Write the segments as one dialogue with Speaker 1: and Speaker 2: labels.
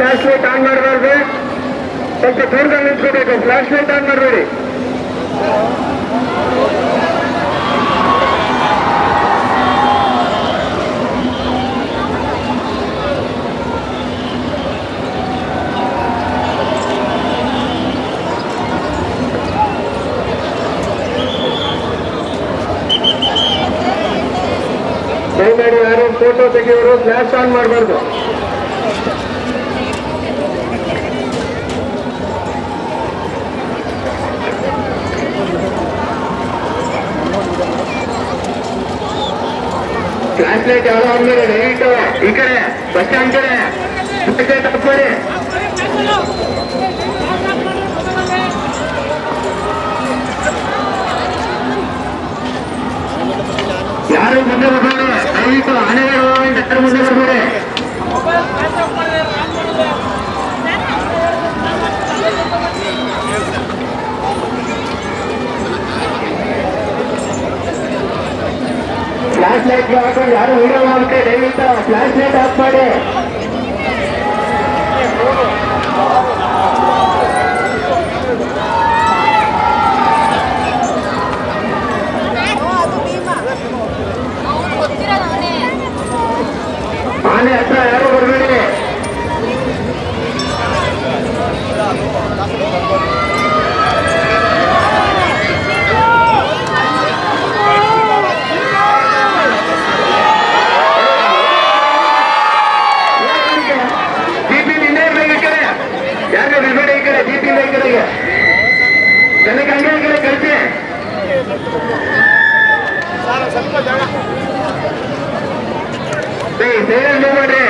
Speaker 1: Flash light on ಮಾಡಬಾರ್ದು ಸ್ವಲ್ಪ ದೂರದಲ್ಲಿ ನಿಂತ್ಕೋಬೇಕು ಫ್ಲಾಶ್ ಲೈಟ್ ಆನ್ ಮಾಡಬೇಡಿ ದಯಮಾಡಿ ಯಾರು ಫೋಟೋ ತೆಗೆಯೋರು ಫ್ಲಾಶ್ ಆನ್ ಮಾಡಬಾರ್ದು ಫ್ಲಾಶ್ ಲೈಟ್ ಯಾರೋ ಆನ್ ಮಾಡಿ ದಯವಿಟ್ಟು ಈ ಕಡೆ ಬಸ್ ಸ್ಟ್ಯಾಂಡ್ ಕಡೆ ಬಸ್ ಲೈಟ್ ಆಫ್ ಮಾಡಿ ಯಾರು ಮುಂದೆ ಬರಬೇಡಿ ದಯವಿಟ್ಟು ಆನೆಗಳು ಫ್ಲಾಶ್ ಲೈಟ್ ಹಾಕೊಂಡು ಯಾರು ವಿಡಿಯೋ ಮಾಡುತ್ತೆ? ದಯವಿಟ್ಟು ಫ್ಲಾಶ್ ಲೈಟ್ ಮಾಡಿ. ಯಾರು ಬಿಡ್ಬೇಡಿ ಈ ಕಡೆ ಜಿಪಿ ಈ ಕಡೆಗೆ ಜನಕ್ಕೆ ಹಂಗೆ ಈ ಕಡೆ ಕಳಿಸಿ ಸೈಡಲ್ಲಿ ಮೂವ್ ಮಾಡ್ರಿ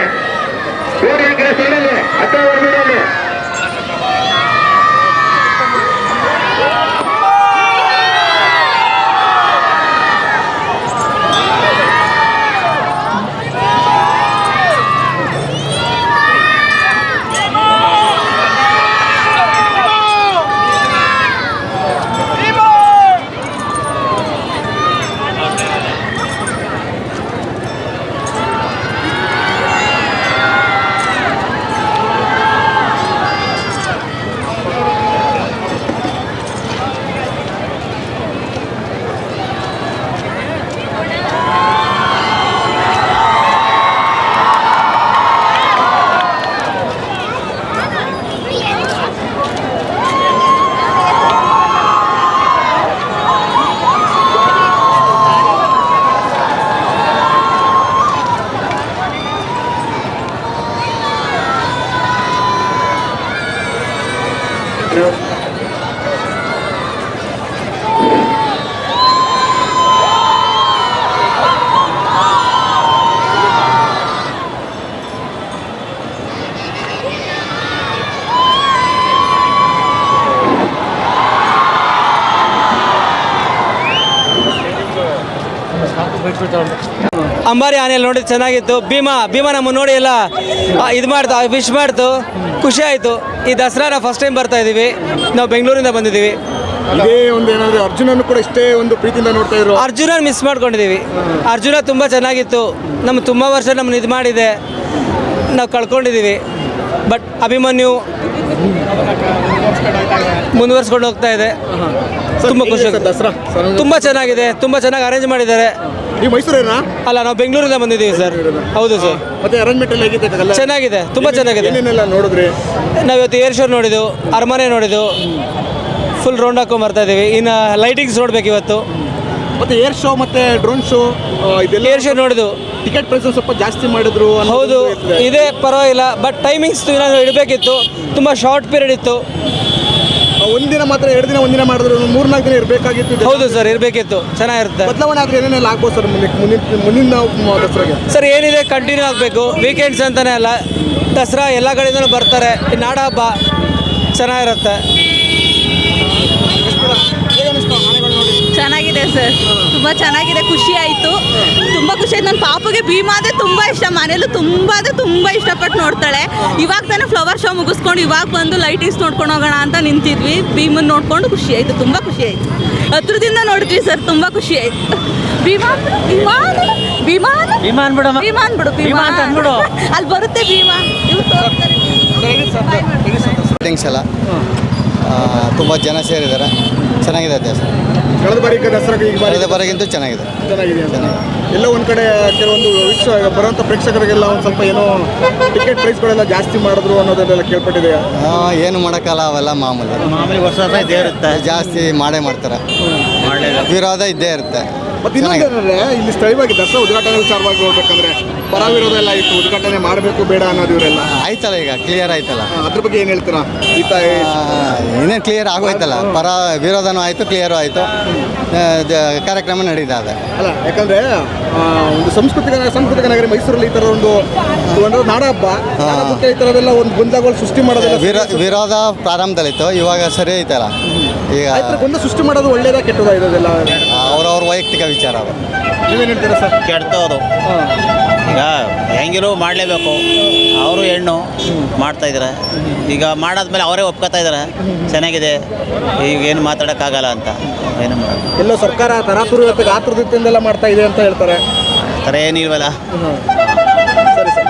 Speaker 1: 주십시오. 발표자
Speaker 2: ಅಂಬಾರಿ ಆನೆಯಲ್ಲಿ ನೋಡಿದ್ರೆ ಚೆನ್ನಾಗಿತ್ತು. ಭೀಮಾ ಭೀಮಾ ನಮ್ಮ ನೋಡಿ ಎಲ್ಲ ಇದು ಮಾಡ್ತು ವಿಶ್ ಮಾಡ್ತು. ಖುಷಿ ಆಯಿತು. ಈ ದಸರಾ ಫಸ್ಟ್ ಟೈಮ್ ಬರ್ತಾ ಇದ್ದೀವಿ ನಾವು ಬೆಂಗಳೂರಿಂದ ಬಂದಿದ್ದೀವಿ.
Speaker 3: ಇದೇ ಒಂದು ಏನಾದ್ರು ಅರ್ಜುನನ್ನು ಕೂಡ ಇಷ್ಟೇ ಒಂದು ಪ್ರೀತಿಯಿಂದ ನೋಡ್ತಾ ಇದ್ರು
Speaker 2: ಅರ್ಜುನ ಮಿಸ್ ಮಾಡ್ಕೊಂಡಿದ್ದೀವಿ ಅರ್ಜುನ ತುಂಬ ಚೆನ್ನಾಗಿತ್ತು. ನಮ್ಮ ತುಂಬ ವರ್ಷ ನಮ್ಮನ್ನ ಇದು ಮಾಡಿದೆ. ನಾವು ಕಳ್ಕೊಂಡಿದ್ದೀವಿ ಬಟ್ ಅಭಿಮನ್ಯು ಮುಂದುವರ್ಸ್ಕೊಂಡು ಹೋಗ್ತಾ ಇದೆ. ತುಂಬ ಖುಷಿ
Speaker 3: ದಸರಾ? ಸರ್,
Speaker 2: ತುಂಬ ಚೆನ್ನಾಗಿದೆ. ತುಂಬ ಚೆನ್ನಾಗಿ ಅರೇಂಜ್ ಮಾಡಿದ್ದಾರೆ.
Speaker 3: ನೀವು ಮೈಸೂರೇನಾ?
Speaker 2: ಅಲ್ಲ ನಾವು ಬೆಂಗಳೂರಿಂದ ಬಂದಿದ್ದೀವಿ ಸರ್. ಹೌದು ಸರ್.
Speaker 3: ಮತ್ತೆ ಅರೇಂಜ್ಮೆಂಟ್ ಎಲ್ಲ ಹೇಗಿದೆ
Speaker 2: ಚೆನ್ನಾಗಿದೆ ತುಂಬ ಚೆನ್ನಾಗಿದೆ.
Speaker 3: ಏನೇನೆಲ್ಲ ನೋಡಿದ್ರಿ?
Speaker 2: ನಾವು ಇವತ್ತು ಏರ್ ಶೋ ನೋಡಿದ್ದು ಅರಮನೆ ನೋಡಿದ್ದು ಫುಲ್ ರೌಂಡ್ ಹಾಕೊಂಡು ಬರ್ತಾ ಇದ್ದೀವಿ. ಇನ್ನು ಲೈಟಿಂಗ್ಸ್ ನೋಡ್ಬೇಕು ಇವತ್ತು.
Speaker 3: ಮತ್ತೆ ಏರ್ ಶೋ ಮತ್ತೆ ಡ್ರೋನ್ ಶೋ ಇದೆಲ್ಲ
Speaker 2: ಏರ್ ಶೋ ನೋಡಿದ್ದು
Speaker 3: ಟಿಕೆಟ್ ಪ್ರೈಸ್ ಸ್ವಲ್ಪ ಜಾಸ್ತಿ ಮಾಡಿದ್ರು
Speaker 2: ಹೌದು. ಇದೇ ಪರವಾಗಿಲ್ಲ ಬಟ್ ಟೈಮಿಂಗ್ಸ್ ಇಡಬೇಕಿತ್ತು ತುಂಬ ಶಾರ್ಟ್ ಪೀರಿಯಡ್ ಇತ್ತು.
Speaker 3: ಒಂದಿನ ಮಾತ್ರ ಎರಡು ದಿನ ಒಂದಿನ ಮಾಡಿದ್ರು ಒಂದು ಮೂರ್ನಾಲ್ಕು ದಿನ ಇರಬೇಕಾಗಿತ್ತು
Speaker 2: ಹೌದು ಸರ್ ಇರಬೇಕಿತ್ತು. ಚೆನ್ನಾಗಿರುತ್ತೆ.
Speaker 3: ಬದಲಾವಣೆ ಆದ್ರೆ ಏನೇನೆಲ್ಲ ಆಗ್ಬೋದು ಸರ್ ಮುಂದೆ ಮುಂದಿನ ಮುಂದಿನ ದಸರಾಗೆ?
Speaker 2: ಸರ್ ಏನಿದೆ ಕಂಟಿನ್ಯೂ ಆಗಬೇಕು. ವೀಕೆಂಡ್ಸ್ ಅಂತಲೇ ಅಲ್ಲ ದಸರಾ ಎಲ್ಲ ಕಡೆಯಿಂದಲೂ ಬರ್ತಾರೆ. ನಾಡ ಹಬ್ಬ ಚೆನ್ನಾಗಿರುತ್ತೆ
Speaker 3: ಹೇಗೆ ಅನಿಸ್ತು ಆನೆಗಳು ನೋಡಿ
Speaker 4: ಚೆನ್ನಾಗಿದೆ ಸರ್ ತುಂಬ ಚೆನ್ನಾಗಿದೆ ಖುಷಿ ಆಯಿತು. ತುಂಬ ಖುಷಿ ಆಯ್ತು. ನನ್ನ ಪಾಪಗೆ ಭೀಮಾ ಅಂದರೆ ತುಂಬ ಇಷ್ಟ. ಮನೇಲೂ ತುಂಬ ಅಂದರೆ ತುಂಬ ಇಷ್ಟಪಟ್ಟು ನೋಡ್ತಾಳೆ. ಇವಾಗ ತಾನೇ ಫ್ಲವರ್ ಶೋ ಮುಗಿಸ್ಕೊಂಡು ಇವಾಗ ಬಂದು ಲೈಟಿಂಗ್ಸ್ ನೋಡ್ಕೊಂಡು ಹೋಗೋಣ ಅಂತ ನಿಂತಿದ್ವಿ. ಭೀಮನ್ ನೋಡ್ಕೊಂಡು ಖುಷಿ ಆಯ್ತು ತುಂಬ ಖುಷಿ ಆಯಿತು. ಹತ್ರದಿಂದ ನೋಡಿದ್ವಿ ಸರ್ ತುಂಬ ಖುಷಿ ಆಯ್ತು. ಭೀಮಾ ಭೀಮಾ ಭೀಮಾ
Speaker 2: ವಿಮಾನ ಬಿಡಮ್ಮ
Speaker 4: ಭೀಮಾ ಅನ್ಬಿಡು
Speaker 2: ಭೀಮಾ.
Speaker 4: ಭೀಮಾ
Speaker 2: ಅಂತ ಅಂದ್ಬಿಡು.
Speaker 4: ಅಲ್ಲಿ ಬರುತ್ತೆ ಭೀಮಾ.
Speaker 5: ಎಲ್ಲ ತುಂಬ ಜನ ಸೇರಿದ್ದಾರೆ. ಚೆನ್ನಾಗಿದೆ ದೇವಸ್ಥಾನ
Speaker 3: ಕಳೆದ ಬಾರಿ ದಸರಾಗೆ ಈಗ ಬಾರಿ
Speaker 5: ಕಳೆದ ಬಾರಿಗಿಂತ ಚೆನ್ನಾಗಿದೆ.
Speaker 3: ಚೆನ್ನಾಗಿದೆ ಅಂತ. ಎಲ್ಲ ಒಂದು ಕಡೆ ಕೆಲವೊಂದು ವೀಕ್ಷ ಬರೋಂಥ ಪ್ರೇಕ್ಷಕರಿಗೆಲ್ಲ ಒಂದು ಸ್ವಲ್ಪ ಏನೋ ಟಿಕೆಟ್ ಪ್ರೈಸ್ಗಳೆಲ್ಲ ಜಾಸ್ತಿ ಮಾಡಿದ್ರು ಅನ್ನೋದನ್ನೆಲ್ಲ ಕೇಳ್ಪಟ್ಟಿದೆ
Speaker 5: ಆ, ಏನು ಮಾಡೋಕ್ಕಲ್ಲ ಅವೆಲ್ಲ ಮಾಮೂಲಿ.
Speaker 6: ಮಾಮೂಲಿ ಹೊಸ ಇದ್ದೇ ಇದೇ ಇರುತ್ತೆ.
Speaker 5: ಜಾಸ್ತಿ ಮಾಡೇ ಮಾಡ್ತಾರೆ. ವಿರೋಧ ಇದ್ದೇ ಇರುತ್ತೆ.
Speaker 3: ಮತ್ತೆ ಇನ್ನೊಂದು ಏನಂದ್ರೆ ಇಲ್ಲಿ ಸ್ಥಳೀಯವಾಗಿ ದಸರಾ ಉದ್ಘಾಟನೆ ವಿಚಾರವಾಗಿ ನೋಡ್ಬೇಕಂದ್ರೆ ಪರ ವಿರೋಧ ಎಲ್ಲ ಇತ್ತು ಉದ್ಘಾಟನೆ ಮಾಡಬೇಕು ಬೇಡ ಅನ್ನೋದು ಇವರೆಲ್ಲ
Speaker 5: ಆಯ್ತಲ್ಲ ಈಗ ಕ್ಲಿಯರ್ ಆಯ್ತಲ್ಲ.
Speaker 3: ಅದ್ರ ಬಗ್ಗೆ ಏನು ಹೇಳ್ತೀರಾ ಈ
Speaker 5: ಏನೇ ಕ್ಲಿಯರ್ ಆಗೋಯ್ತಲ್ಲ ಪರ ವಿರೋಧನೂ ಆಯಿತು ಕ್ಲಿಯರು ಆಯಿತು. ಕಾರ್ಯಕ್ರಮ ನಡೀತಾ ಇದೆ.
Speaker 3: ಅಲ್ಲ ಯಾಕಂದ್ರೆ ಒಂದು ಸಂಸ್ಕೃತಿಕ ಸಾಂಸ್ಕೃತಿಕ ನಗರಿ ಮೈಸೂರಲ್ಲಿ ಈ ಥರ ಒಂದು ಒಂದು ನಾಡ ಹಬ್ಬ ಈ ಥರದೆಲ್ಲ ಒಂದು ಗೊಂದಲಗಳು ಸೃಷ್ಟಿ ಮಾಡೋದಿಲ್ಲ
Speaker 5: ವಿರೋ ವಿರೋಧ ಪ್ರಾರಂಭದಲ್ಲಿತ್ತು ಇವಾಗ ಸರಿ ಐತಲ್ಲ. ಈಗ
Speaker 3: ಆಯ್ತು ಗೊಂದಲ ಸೃಷ್ಟಿ ಮಾಡೋದು ಒಳ್ಳೇದಾ ಕೆಟ್ಟದಾ ಇರೋದೆಲ್ಲ?
Speaker 5: ಅವ್ರವ್ರ ವೈಯಕ್ತಿಕ ವಿಚಾರ ಅದು.
Speaker 3: ನೀವೇನು ಹೇಳ್ತೀರಾ ಸರ್?
Speaker 6: ಕೆಡ್ತೋದು. ಈಗ ಹೆಂಗಿರೋ ಮಾಡಲೇಬೇಕು. ಅವರು ಹೆಣ್ಣು ಮಾಡ್ತಾ ಇದ್ದಾರೆ ಈಗ ಮಾಡಾದ್ಮೇಲೆ ಅವರೇ ಒಪ್ಕೋತಾ ಇದ್ದಾರೆ ಚೆನ್ನಾಗಿದೆ. ಈಗ ಏನು ಮಾತಾಡೋಕ್ಕಾಗಲ್ಲ ಅಂತ. ಏನು ಮಾಡೋದು
Speaker 3: ಎಲ್ಲೋ ಸರ್ಕಾರ ತರಾತುರಿಯತೆಗೆ ಆತುರದಿಂದೆಲ್ಲ ಮಾಡ್ತಾ ಇದೆ ಅಂತ ಹೇಳ್ತಾರೆ.
Speaker 6: ಆ ಥರ ಏನಿಲ್ವಲ್ಲ
Speaker 3: ಸರಿ ಸರ್.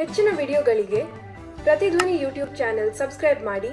Speaker 7: ಹೆಚ್ಚಿನ ವಿಡಿಯೋಗಳಿಗೆ ಪ್ರತಿಧ್ವನಿ ಯೂಟ್ಯೂಬ್ ಚಾನೆಲ್ ಸಬ್ಸ್ಕ್ರೈಬ್ ಮಾಡಿ.